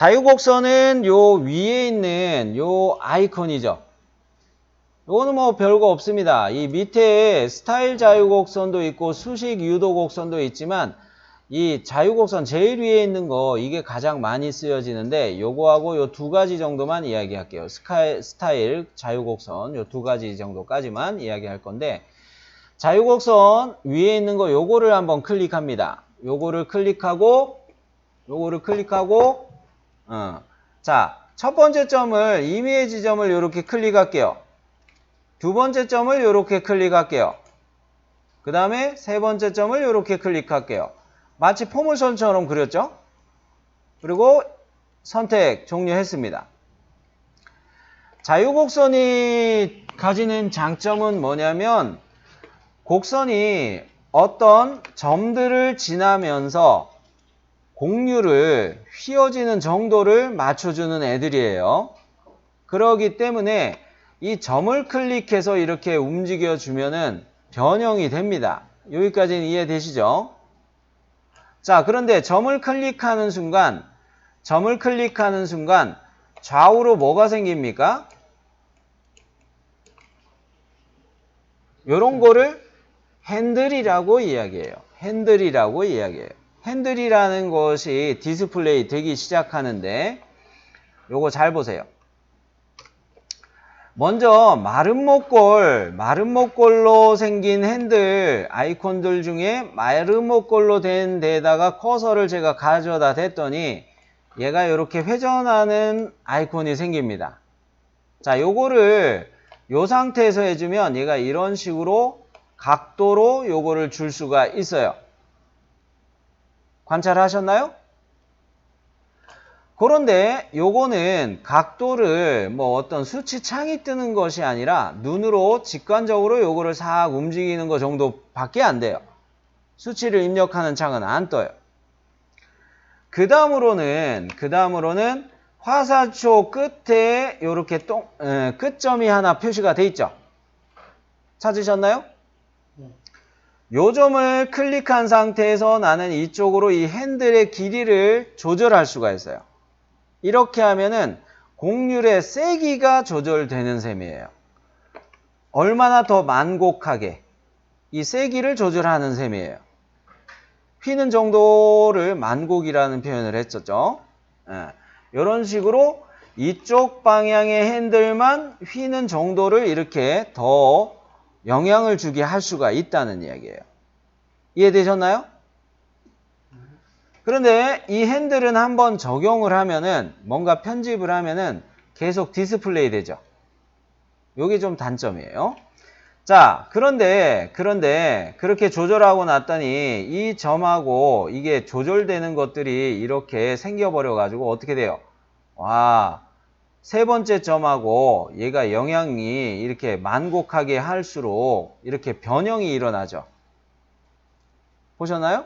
자유곡선은 요 위에 있는 요 아이콘이죠. 요거는 뭐 별거 없습니다. 이 밑에 스타일 자유곡선도 있고 수식 유도 곡선도 있지만 이 자유곡선 제일 위에 있는 거 이게 가장 많이 쓰여지는데 요거하고 요 두 가지 정도만 이야기할게요. 스카이, 스타일 자유곡선 요 두 가지 정도까지만 이야기할 건데 자유곡선 위에 있는 거 요거를 한번 클릭합니다. 요거를 클릭하고 요거를 클릭하고 어. 자, 첫 번째 점을 임의의 지점을 이렇게 클릭할게요. 두 번째 점을 이렇게 클릭할게요. 그 다음에 세 번째 점을 이렇게 클릭할게요. 마치 포물선처럼 그렸죠? 그리고 선택 종료했습니다. 자유곡선이 가지는 장점은 뭐냐면 곡선이 어떤 점들을 지나면서 공류를 휘어지는 정도를 맞춰주는 애들이에요. 그러기 때문에 이 점을 클릭해서 이렇게 움직여 주면은 변형이 됩니다. 여기까지는 이해되시죠? 자, 그런데 점을 클릭하는 순간, 점을 클릭하는 순간 좌우로 뭐가 생깁니까? 요런 거를 핸들이라고 이야기해요. 핸들이라고 이야기해요. 핸들이라는 것이 디스플레이 되기 시작하는데 요거 잘 보세요. 먼저 마른 목골로 생긴 핸들 아이콘들 중에 목골로 된 데다가 커서를 제가 가져다 댔더니 얘가 이렇게 회전하는 아이콘이 생깁니다. 자, 요거를 요 상태에서 해주면 얘가 이런 식으로 각도로 요거를 줄 수가 있어요. 관찰하셨나요? 그런데 요거는 각도를 뭐 어떤 수치 창이 뜨는 것이 아니라 눈으로 직관적으로 요거를 싹 움직이는 것 정도밖에 안 돼요. 수치를 입력하는 창은 안 떠요. 그 다음으로는 그 다음으로는 화살표 끝에 요렇게 똥, 에, 끝점이 하나 표시가 돼 있죠. 찾으셨나요? 요 점을 클릭한 상태에서 나는 이쪽으로 이 핸들의 길이를 조절할 수가 있어요. 이렇게 하면은 곡률의 세기가 조절되는 셈이에요. 얼마나 더 만곡하게 이 세기를 조절하는 셈이에요. 휘는 정도를 만곡이라는 표현을 했었죠. 예, 이런 식으로 이쪽 방향의 핸들만 휘는 정도를 이렇게 더 영향을 주게 할 수가 있다는 이야기예요. 이해되셨나요? 그런데 이 핸들은 한번 적용을 하면은 뭔가 편집을 하면은 계속 디스플레이 되죠. 요게 좀 단점이에요. 자, 그런데 그런데 그렇게 조절하고 났더니 이 점하고 이게 조절되는 것들이 이렇게 생겨버려 가지고 어떻게 돼요? 와, 세 번째 점하고 얘가 영향이 이렇게 만곡하게 할수록 이렇게 변형이 일어나죠. 보셨나요?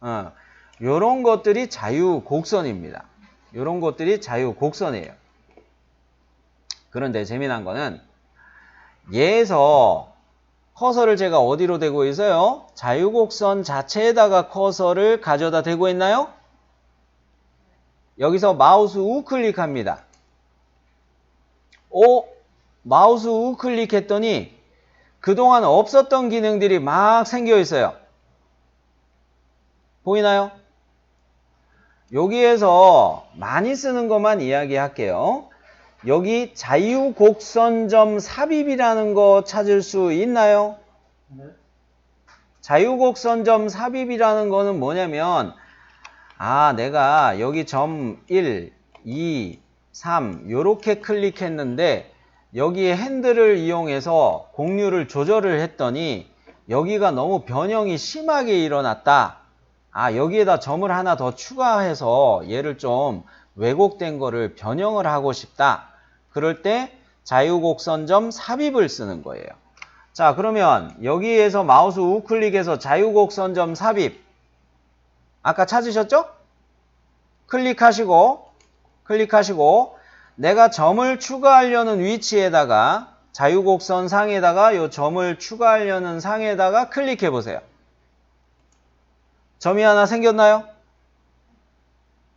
어. 요런 것들이 자유 곡선입니다. 요런 것들이 자유 곡선이에요. 그런데 재미난 거는 얘에서 커서를 제가 어디로 대고 있어요? 자유곡선 자체에다가 커서를 가져다 대고 있나요? 여기서 마우스 우클릭합니다. 오, 마우스 우클릭 했더니 그동안 없었던 기능들이 막 생겨 있어요. 보이나요? 여기에서 많이 쓰는 것만 이야기할게요. 여기 자유곡선점 삽입이라는 거 찾을 수 있나요? 자유곡선점 삽입이라는 거는 뭐냐면 아 내가 여기 점 1, 2, 3 요렇게 클릭했는데 여기에 핸들을 이용해서 공류를 조절을 했더니 여기가 너무 변형이 심하게 일어났다. 아 여기에다 점을 하나 더 추가해서 얘를 좀 왜곡된 거를 변형을 하고 싶다. 그럴 때 자유곡선점 삽입을 쓰는 거예요. 자 그러면 여기에서 마우스 우클릭해서 자유곡선점 삽입 아까 찾으셨죠? 클릭하시고 클릭하시고 내가 점을 추가하려는 위치에다가 자유곡선 상에다가 이 점을 추가하려는 상에다가 클릭해 보세요. 점이 하나 생겼나요?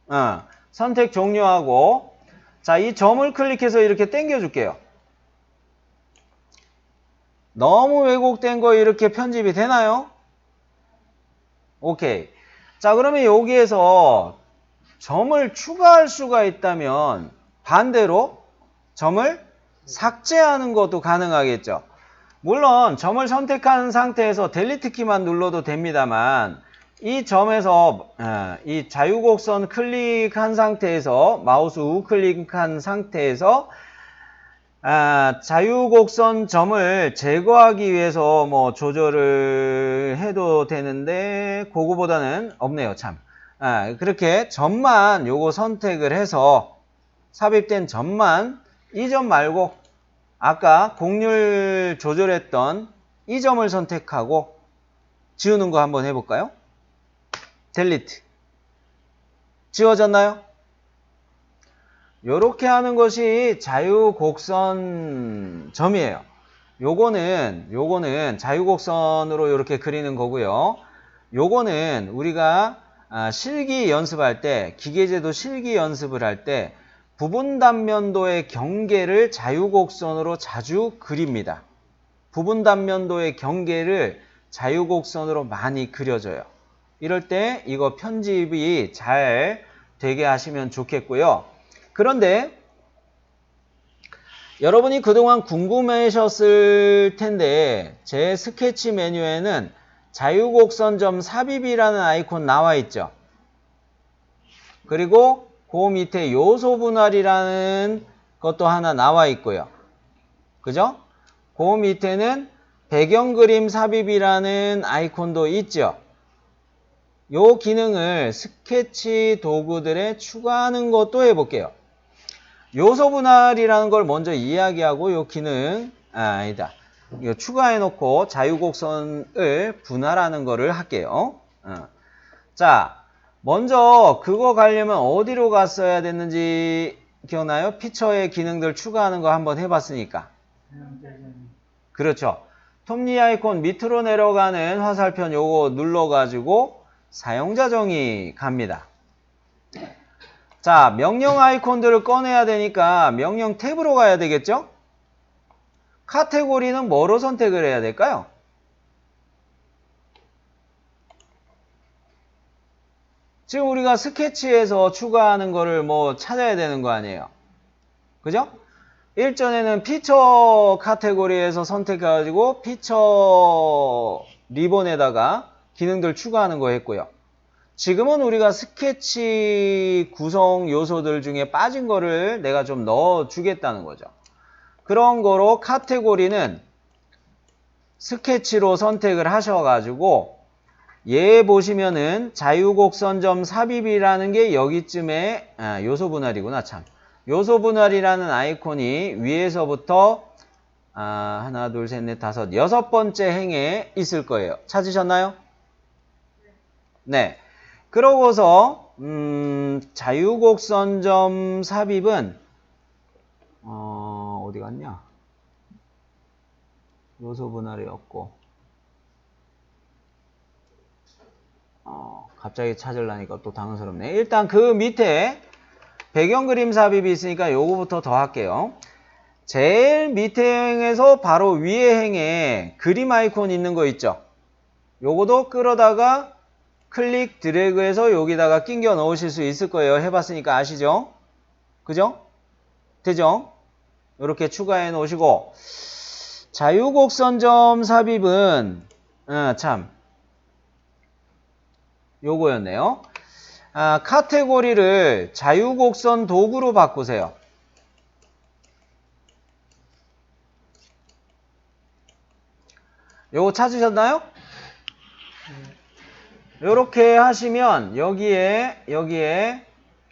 어, 선택 종료하고 자, 이 점을 클릭해서 이렇게 당겨 줄게요. 너무 왜곡된 거 이렇게 편집이 되나요? 오케이. 자, 그러면 여기에서 점을 추가할 수가 있다면 반대로 점을 삭제하는 것도 가능하겠죠. 물론 점을 선택한 상태에서 델리트 키만 눌러도 됩니다만 이 점에서 어, 이 자유곡선 클릭한 상태에서 마우스 우클릭한 상태에서 아, 자유곡선 점을 제거하기 위해서 뭐 조절을 해도 되는데 그거보다는 없네요 참 아, 그렇게 점만 요거 선택을 해서 삽입된 점만 이 점 말고 아까 공률 조절했던 이 점을 선택하고 지우는 거 한번 해볼까요? 델리트 지워졌나요? 요렇게 하는 것이 자유곡선 점이에요. 요거는 요거는 자유곡선으로 이렇게 그리는 거고요. 요거는 우리가 아, 실기 연습할 때 기계제도 실기 연습을 할 때 부분 단면도의 경계를 자유곡선으로 자주 그립니다. 부분 단면도의 경계를 자유곡선으로 많이 그려져요. 이럴 때 이거 편집이 잘 되게 하시면 좋겠고요. 그런데 여러분이 그동안 궁금해하셨을 텐데 제 스케치 메뉴에는 자유곡선 점 삽입이라는 아이콘 나와 있죠. 그리고 그 밑에 요소 분할이라는 것도 하나 나와 있고요. 그죠? 그 밑에는 배경 그림 삽입이라는 아이콘도 있죠. 요 기능을 스케치 도구들에 추가하는 것도 해볼게요. 요소 분할이라는 걸 먼저 이야기하고 요 기능 아, 아니다. 이거 추가해 놓고 자유곡선을 분할하는 거를 할게요. 어. 자, 먼저 그거 가려면 어디로 갔어야 됐는지 기억나요? 피처의 기능들 추가하는 거 한번 해봤으니까. 그렇죠. 톱니 아이콘 밑으로 내려가는 화살표 요거 눌러가지고 사용자 정의 갑니다. 자, 명령 아이콘들을 꺼내야 되니까 명령 탭으로 가야 되겠죠? 카테고리는 뭐로 선택을 해야 될까요? 지금 우리가 스케치에서 추가하는 거를 뭐 찾아야 되는 거 아니에요? 그죠? 일전에는 피처 카테고리에서 선택해가지고 피처 리본에다가 기능들 추가하는 거 했고요. 지금은 우리가 스케치 구성 요소들 중에 빠진 거를 내가 좀 넣어 주겠다는 거죠. 그런 거로 카테고리는 스케치로 선택을 하셔가지고 얘 보시면은 자유곡선점 삽입이라는 게 여기쯤에 아, 요소 분할이구나 참. 요소 분할이라는 아이콘이 위에서부터 아, 하나 둘 셋 넷 다섯 여섯 번째 행에 있을 거예요. 찾으셨나요? 네. 그러고서 음, 자유곡선점 삽입은 어, 어디 갔냐? 요소 분할이었고 어, 갑자기 찾으려니까 또 당황스럽네. 일단 그 밑에 배경 그림 삽입이 있으니까 요거부터 더 할게요. 제일 밑에 행에서 바로 위에 행에 그림 아이콘 있는 거 있죠? 요거도 끌어다가 클릭 드래그해서 여기다가 끼겨 넣으실 수 있을 거예요. 해봤으니까 아시죠? 그죠? 되죠? 이렇게 추가해 놓으시고 자유곡선점 삽입은 어, 참 요거였네요. 아, 카테고리를 자유곡선 도구로 바꾸세요. 요거 찾으셨나요? 이렇게 하시면 여기에 여기에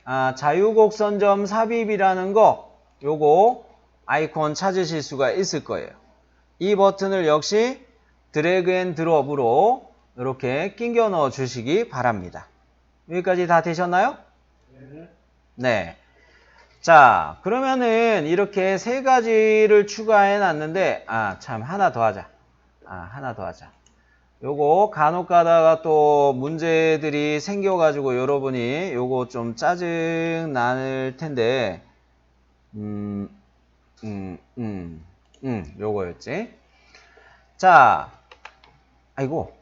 아, 자유곡선점 삽입이라는 거 요거 아이콘 찾으실 수가 있을 거예요. 이 버튼을 역시 드래그 앤 드롭으로 이렇게 끼겨 넣어 주시기 바랍니다. 여기까지 다 되셨나요? 네. 자, 그러면은 이렇게 세 가지를 추가해 놨는데, 아, 참, 하나 더 하자. 아, 하나 더 하자. 요거 간혹 가다가 또 문제들이 생겨가지고 여러분이 요거 좀 짜증 날 텐데, 음, 음, 음, 음, 요거였지. 자, 아이고.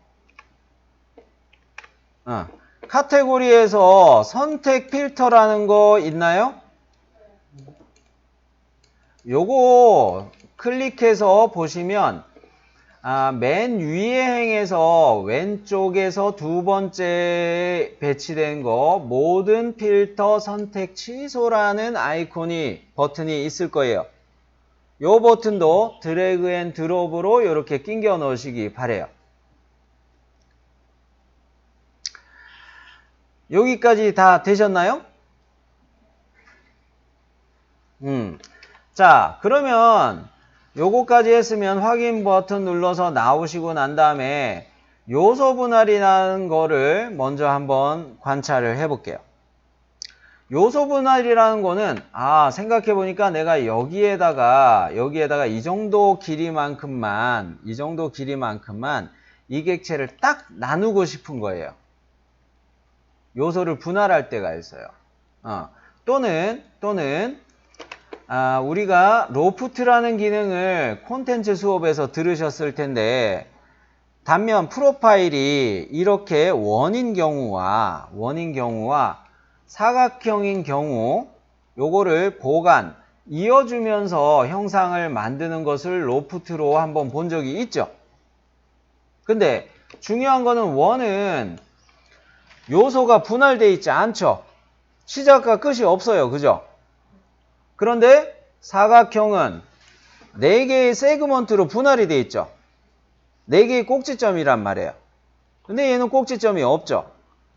어, 카테고리에서 선택 필터라는 거 있나요? 요거 클릭해서 보시면 아, 맨 위에 행에서 왼쪽에서 두 번째 배치된 거 모든 필터 선택 취소라는 아이콘이 버튼이 있을 거예요. 요 버튼도 드래그 앤 드롭으로 이렇게 끼겨 넣으시기 바래요. 여기까지 다 되셨나요? 음. 자, 그러면 요거까지 했으면 확인 버튼 눌러서 나오시고 난 다음에 요소 분할이라는 거를 먼저 한번 관찰을 해 볼게요. 요소 분할이라는 거는 아 생각해 보니까 내가 여기에다가 여기에다가 이 정도 길이만큼만 이 정도 길이만큼만 이 객체를 딱 나누고 싶은 거예요. 요소를 분할할 때가 있어요. 어, 또는 또는 아, 우리가 로프트라는 기능을 콘텐츠 수업에서 들으셨을 텐데 단면 프로파일이 이렇게 원인 경우와 원인 경우와 사각형인 경우 요거를 보관 이어주면서 형상을 만드는 것을 로프트로 한번 본 적이 있죠. 근데 중요한 거는 원은 요소가 분할되어 있지 않죠. 시작과 끝이 없어요. 그죠? 그런데 사각형은 4개의 세그먼트로 분할이 되어 있죠. 4개의 꼭지점이란 말이에요. 근데 얘는 꼭지점이 없죠.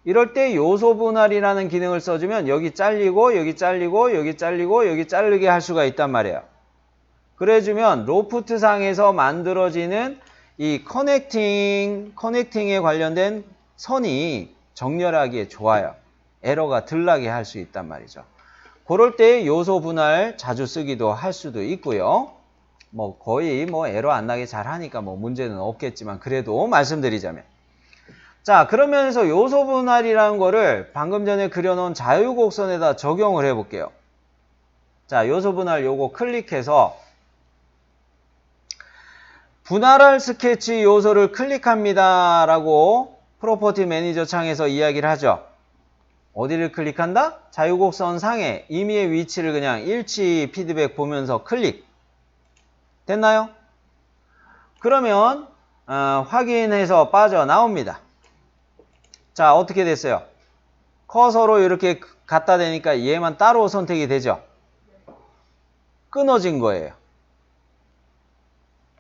이럴 때 요소 분할이라는 기능을 써주면 여기 잘리고 여기 잘리고 여기 잘리고 여기 자르게 할 수가 있단 말이에요. 그래주면 로프트 상에서 만들어지는 이 커넥팅, 커넥팅에 관련된 선이 정렬하기에 좋아요. 에러가 덜 나게 할 수 있단 말이죠. 그럴 때 요소 분할 자주 쓰기도 할 수도 있고요. 뭐 거의 뭐 에러 안 나게 잘 하니까 뭐 문제는 없겠지만 그래도 말씀드리자면 자 그러면서 요소 분할이라는 거를 방금 전에 그려놓은 자유곡선에다 적용을 해 볼게요. 자 요소 분할 요거 클릭해서 분할할 스케치 요소를 클릭합니다 라고 프로퍼티 매니저 창에서 이야기를 하죠. 어디를 클릭한다? 자유곡선 상에 임의의 위치를 그냥 일치 피드백 보면서 클릭. 됐나요? 그러면 어, 확인해서 빠져나옵니다. 자 어떻게 됐어요? 커서로 이렇게 갖다 대니까 얘만 따로 선택이 되죠? 끊어진 거예요.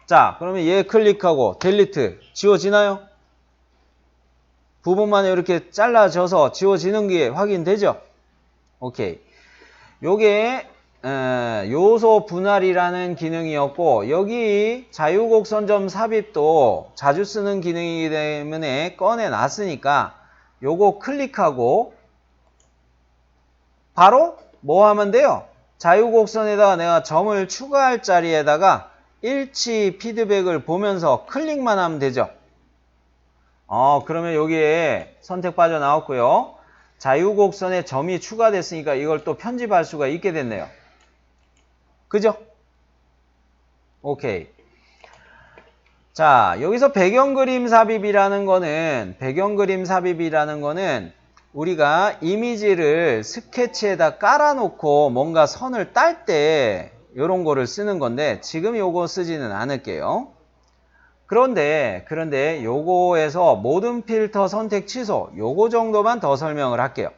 자 그러면 얘 클릭하고 델리트 지워지나요? 부분만 이렇게 잘라져서 지워지는 게 확인되죠? 오케이. 요게 요소 분할이라는 기능이었고 여기 자유곡선점 삽입도 자주 쓰는 기능이기 때문에 꺼내 놨으니까 요거 클릭하고 바로 뭐 하면 돼요? 자유곡선에다가 내가 점을 추가할 자리에다가 일치 피드백을 보면서 클릭만 하면 되죠. 어, 그러면 여기에 선택 빠져나왔고요. 자유곡선에 점이 추가됐으니까 이걸 또 편집할 수가 있게 됐네요. 그죠? 오케이. 자, 여기서 배경 그림 삽입이라는 거는, 배경 그림 삽입이라는 거는 우리가 이미지를 스케치에다 깔아놓고 뭔가 선을 딸 때 이런 거를 쓰는 건데 지금 요거 쓰지는 않을게요. 그런데 그런데 요거에서 모든 필터 선택 취소 요거 정도만 더 설명을 할게요.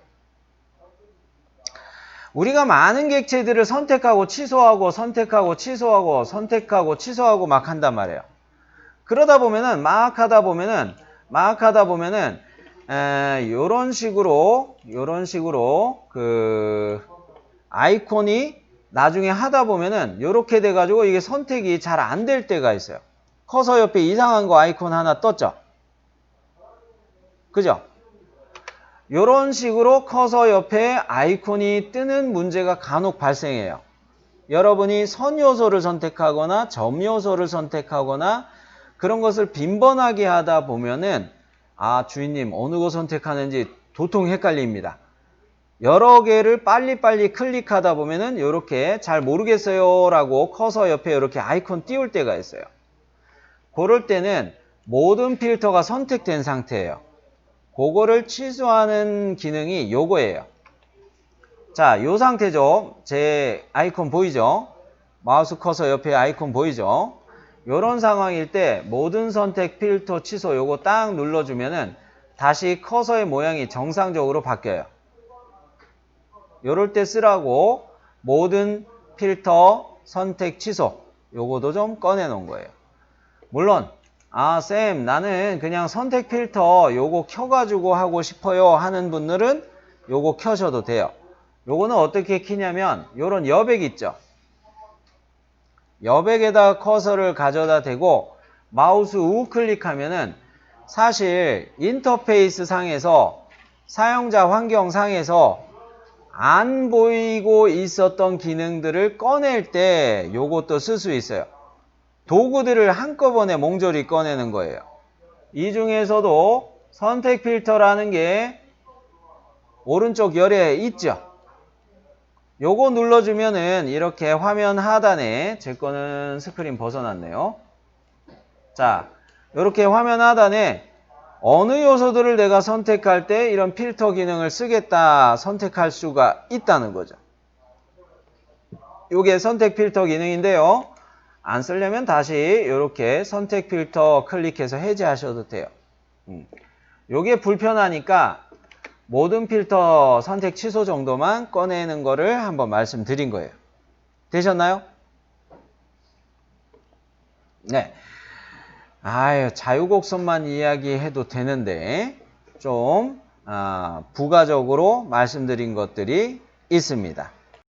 우리가 많은 객체들을 선택하고 취소하고 선택하고 취소하고 선택하고 취소하고 막 한단 말이에요. 그러다 보면은 막 하다 보면은 막 하다 보면은 에, 요런 식으로 요런 식으로 그 아이콘이 나중에 하다 보면은 요렇게 돼 가지고 이게 선택이 잘 안 될 때가 있어요. 커서 옆에 이상한 거 아이콘 하나 떴죠? 그죠? 이런 식으로 커서 옆에 아이콘이 뜨는 문제가 간혹 발생해요. 여러분이 선 요소를 선택하거나 점 요소를 선택하거나 그런 것을 빈번하게 하다 보면은 아 주인님 어느 거 선택하는지 도통 헷갈립니다. 여러 개를 빨리빨리 클릭하다 보면은 이렇게 잘 모르겠어요 라고 커서 옆에 이렇게 아이콘 띄울 때가 있어요. 그럴 때는 모든 필터가 선택된 상태예요. 그거를 취소하는 기능이 요거예요. 자, 요 상태죠. 제 아이콘 보이죠? 마우스 커서 옆에 아이콘 보이죠? 요런 상황일 때 모든 선택 필터 취소 요거 딱 눌러주면은 다시 커서의 모양이 정상적으로 바뀌어요. 요럴 때 쓰라고 모든 필터 선택 취소 요거도 좀 꺼내 놓은 거예요. 물론 아, 쌤, 나는 그냥 선택 필터 요거 켜가지고 하고 싶어요 하는 분들은 요거 켜셔도 돼요. 요거는 어떻게 키냐면 요런 여백 있죠. 여백에다 커서를 가져다 대고 마우스 우클릭하면은 사실 인터페이스 상에서 사용자 환경 상에서 안 보이고 있었던 기능들을 꺼낼 때 요것도 쓸 수 있어요. 도구들을 한꺼번에 몽졸이 꺼내는 거예요. 이 중에서도 선택 필터라는 게 오른쪽 열에 있죠. 요거 눌러주면은 이렇게 화면 하단에 제 거는 스크린 벗어났네요. 자, 이렇게 화면 하단에 어느 요소들을 내가 선택할 때 이런 필터 기능을 쓰겠다 선택할 수가 있다는 거죠. 요게 선택 필터 기능인데요. 안 쓰려면 다시 이렇게 선택 필터 클릭해서 해제하셔도 돼요. 음. 요게 불편하니까 모든 필터 선택 취소 정도만 꺼내는 거를 한번 말씀드린 거예요. 되셨나요? 네. 아유, 자유곡선만 이야기해도 되는데, 좀, 아, 부가적으로 말씀드린 것들이 있습니다.